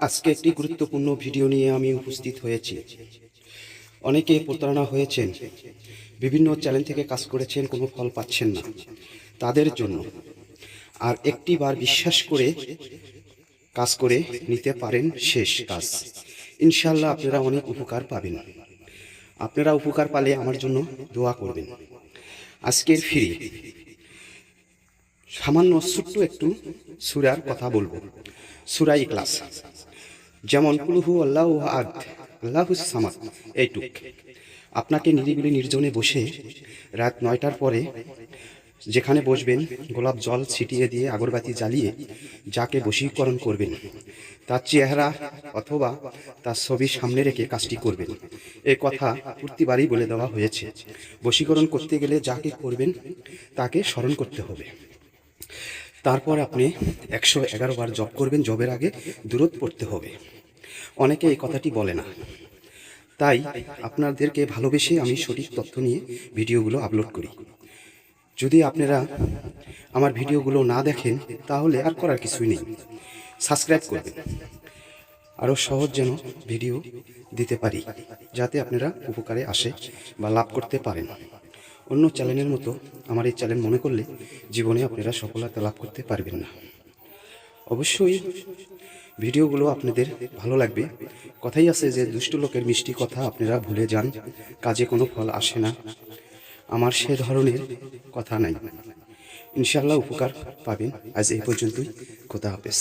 আজকে একটি গুরুত্বপূর্ণ ভিডিও নিয়ে আমি উপস্থিত হয়েছি। অনেকে প্রতারণা হয়েছেন। বিভিন্ন চ্যানেল থেকে কাজ করেছেন, কোনো ফল পাচ্ছেন না। তাদের জন্য। আর একটি বার বিশ্বাস করে কাজ করে নিতে পারেন শেষ কাজ। ইনশাল্লাহ আপনারা অনেক উপকার পাবেন। আপনারা উপকার পালে আমার জন্য দোয়া করবেন। আজকের ফিরি। সামান্য ছোট্ট একটু সুরার কথা বলব। সুরাই ক্লাস যেমন কুলহু আল্লাহ আদ আল্লাহ সামাদ, এইটুক। আপনাকে নিরিবিলি নির্জনে বসে রাত নয়টার পরে যেখানে বসবেন, গোলাপ জল ছিটিয়ে দিয়ে আগরবাতি জ্বালিয়ে যাকে বশীকরণ করবেন, তার চেহারা অথবা তার ছবি সামনে রেখে কাজটি করবেন। এ কথা প্রতিবারই বলে দেওয়া হয়েছে। বশীকরণ করতে গেলে যাকে করবেন, তাকে স্মরণ করতে হবে। তারপর আপনি একশো এগারো বার জব করবেন, জবের আগে দূরত পড়তে হবে। অনেকে এই কথাটি বলে না। তাই আপনাদেরকে ভালোবেসে আমি সঠিক তথ্য নিয়ে ভিডিওগুলো আপলোড করি। যদি আপনারা আমার ভিডিওগুলো না দেখেন, তাহলে আর করার কিছুই নেই। সাবস্ক্রাইব করবেন। আরও সহজ যেন ভিডিও দিতে পারি, যাতে আপনারা উপকারে আসে বা লাভ করতে পারেন। অন্য চ্যানেলের মতো আমার এই চ্যানেল মনে করলে জীবনে আপনারা সফলতা লাভ করতে পারবেন না। অবশ্যই ভিডিওগুলো আপনাদের ভালো লাগবে। কথাই আছে যে, দুষ্ট লোকের মিষ্টি কথা আপনারা ভুলে যান, কাজে কোনো ফল আসে না। আমার সে ধরনের কথা নাই। ইনশাল্লাহ উপকার পাবেন। আজ এই পর্যন্তই। খোদা হাফেজ।